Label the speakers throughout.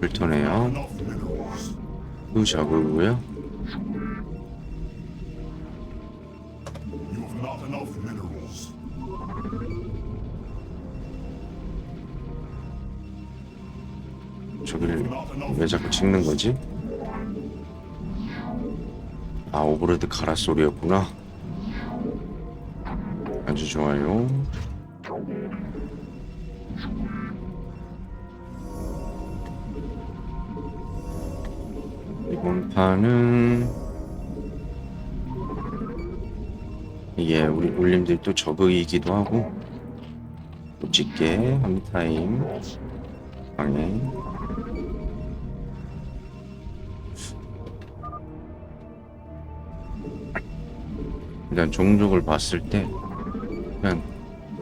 Speaker 1: 불토네요. 또 저그고요. 저기를 왜 자꾸 찍는 거지? 아 오브로드 가라 소리였구나. 아주 좋아요. 판은 이게 우리 울림들이 또 저그이기도 하고 또 찍게 한 타임 방에 일단 종족을 봤을 때 그냥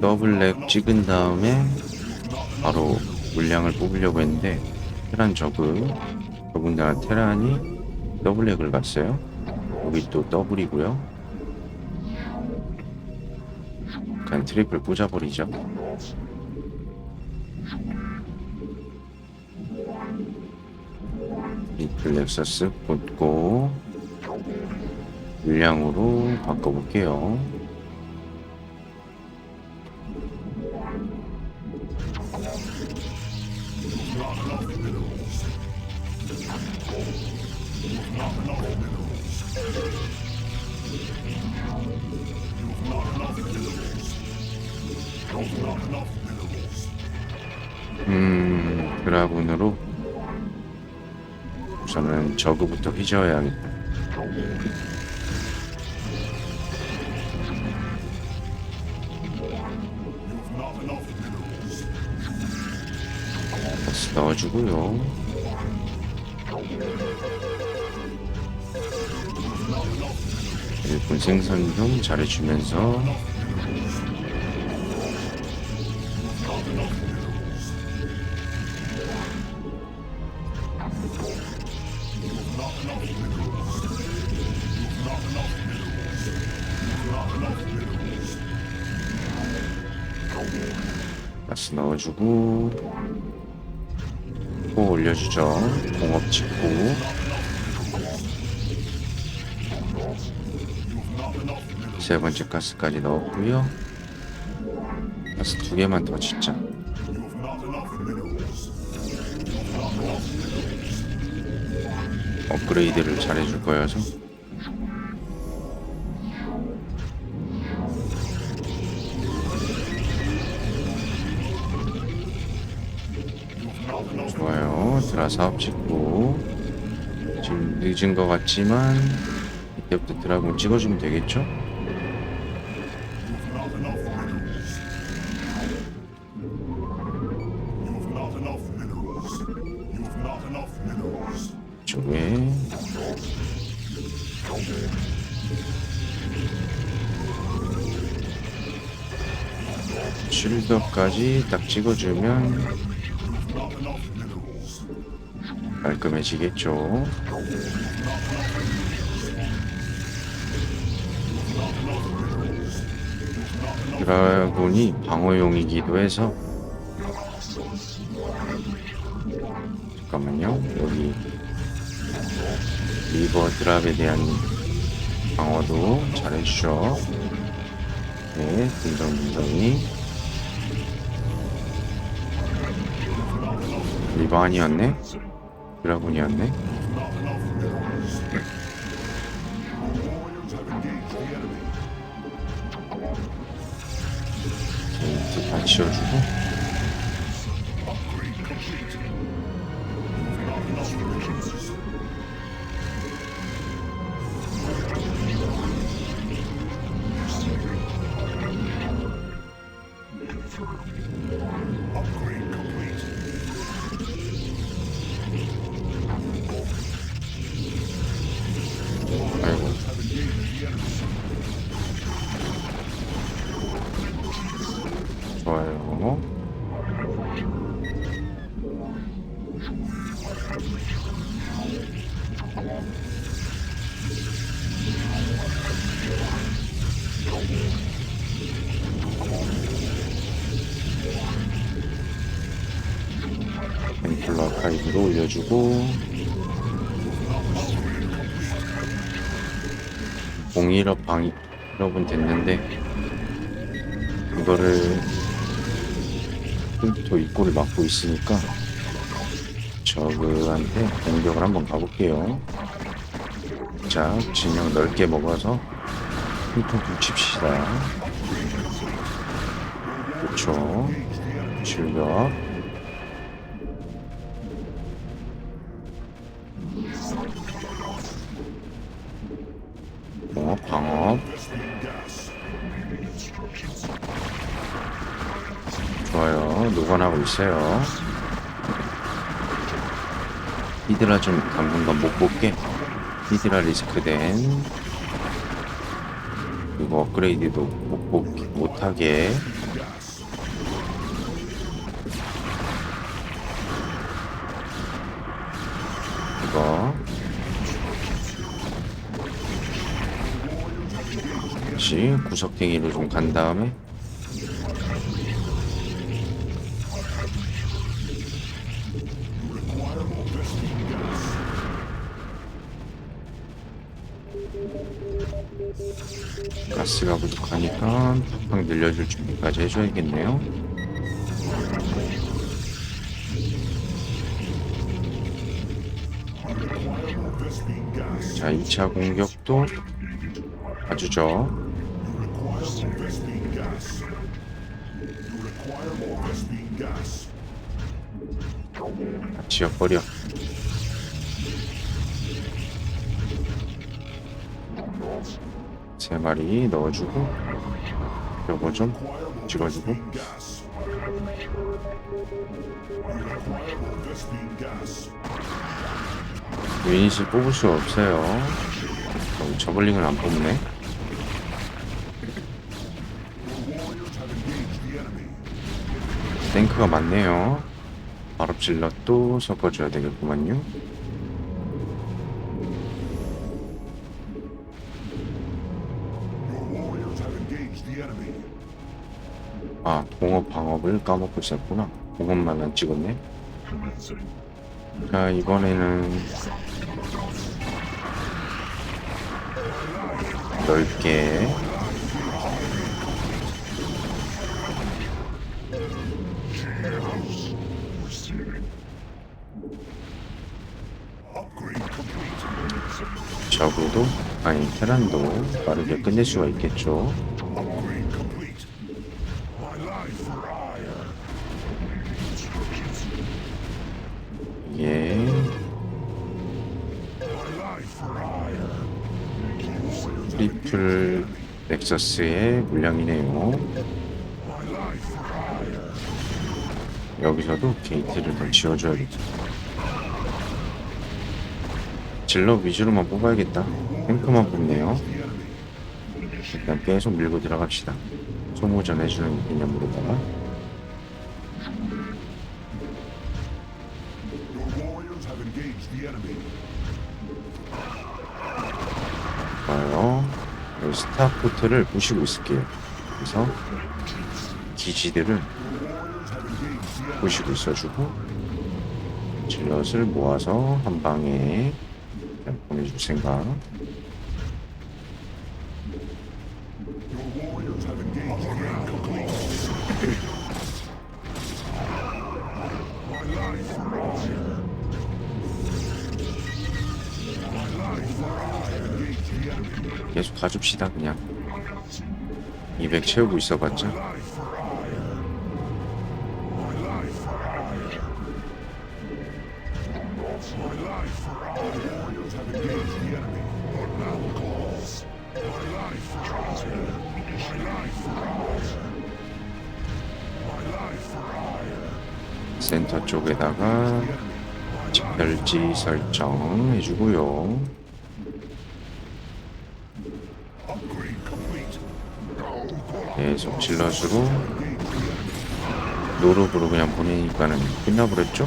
Speaker 1: 더블렉 찍은 다음에 바로 물량을 뽑으려고 했는데 테란 저그 더군다나 테란이 더블렉을 갔어요. 여기 또 더블이고요. 그냥 트리플 꽂아버리죠. 트리플 렉서스 꽂고 물량으로 바꿔볼게요. 음, 드라군으로 우선은 저그부터 휘저어야겠다. 넣어주고요. 생선 좀 잘해주면서 다시 넣어주고 또 올려주죠. 공업 찍고 세 번째 가스까지 넣었고요. 가스 두 개만 더 짓자. 업그레이드를 잘해줄 거여서 좋아요. 드라 사업 찍고 지금 늦은 것 같지만 이때부터 드라곤 찍어주면 되겠죠? 쉴더까지 딱 찍어주면 깔끔해지겠죠. 드라곤이 방어용이기도 해서 잠깐만요. 여기 리버 드랍에 대한 방어도 잘해주죠. 네 딩동딩동이 드라곤이었네? 게이트 다 치워주고 뱅클로 아카이브로 올려주고. 공일업 방이 1업은 됐는데 이거를 또 입구를 막고 있으니까 저그한테 공격을 한번 가볼게요. 자 진영 넓게 먹어서 퉁퉁 퉁 칩시다. 그렇죠 출격 녹아나고 있어요. 히드라 좀 당분간 못 볼게. 히드라 리스크된 이거 업그레이드도 못, 못, 못하게. 이거. 다시 구석탱이로 좀 간 다음에 가스가 부족하니까 팍팍 늘려줄 준비까지 해줘야겠네요. 자, 2차 공격도 봐주죠.
Speaker 2: Gas.
Speaker 1: 지워버려. 세 마리 넣어주고, 요거 좀 찍어주고. 유닛을 뽑을 수 없어요. 어, 저글링을 안 뽑네. 탱크가 많네요. 바로 질럿도 섞어줘야 되겠구만요. 공업 방업을 까먹고 있었구나. 공업만 안 찍었네. 자, 이번에는 넓게. 적어도 아니 테란도 빠르게 끝낼 수가 있겠죠. 리플 넥서스의 물량이네요. 여기서도 게이트를 더 지어줘야겠다. 질러 위주로만 뽑아야겠다. 탱크만 뽑네요. 일단 계속 밀고 들어갑시다. 소모전 해주는 개념으로다가 스타포트를 부시고 있을게요. 그래서 기지들을 부시고 있어주고 질럿을 모아서 한 방에 보내줄 생각. 가줍시다 그냥. 200 채우고 있어봤자. 센터 쪽에다가 집결지 설정 해주고요. 계속 질럿으로 노룩으로 그냥 보내니까는 끝나버렸죠?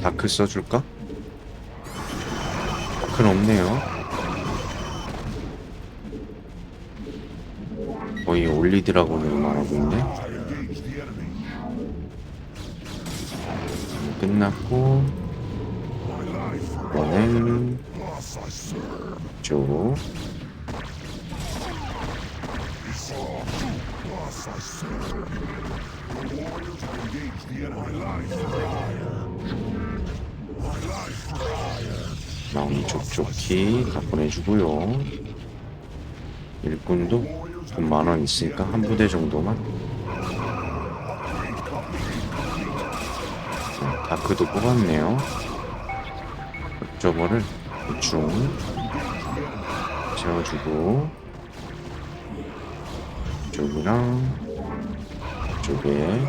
Speaker 1: 다크 써줄까? 다크는 없네요. 거의 올리드라고는 말하고 있네. 끝났고 이번엔
Speaker 2: life
Speaker 1: 마음 족족히 다 보내주고요. 일꾼도 돈 만원 있으니까 한 부대 정도만. 자, 다크도 뽑았네요. 저거를 대충 채워주고 이쪽이랑 이쪽에.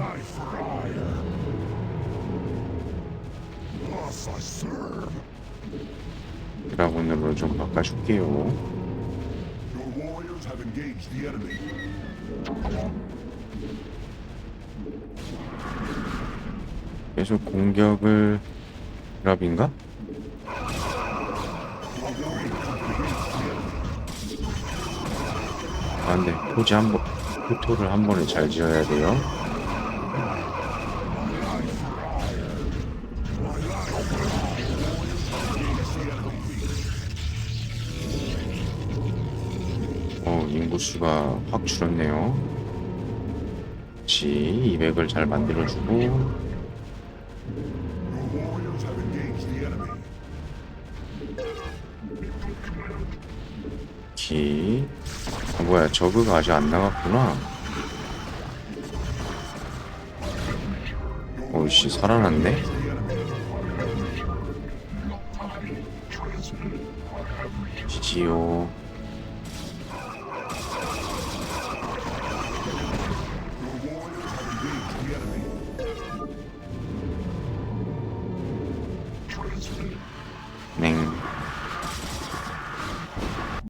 Speaker 1: 드라곤으로 좀 바꿔줄게요. 계속 공격을 드랍인가? 아 근데 포지 한번 포토를 한 번에 잘 지어야 돼요. 어 인구수가 확 줄었네요. 지 200을 잘 만들어주고 뭐야 저그가 아직 안 나갔구나. 오이씨 살아났네? 지지요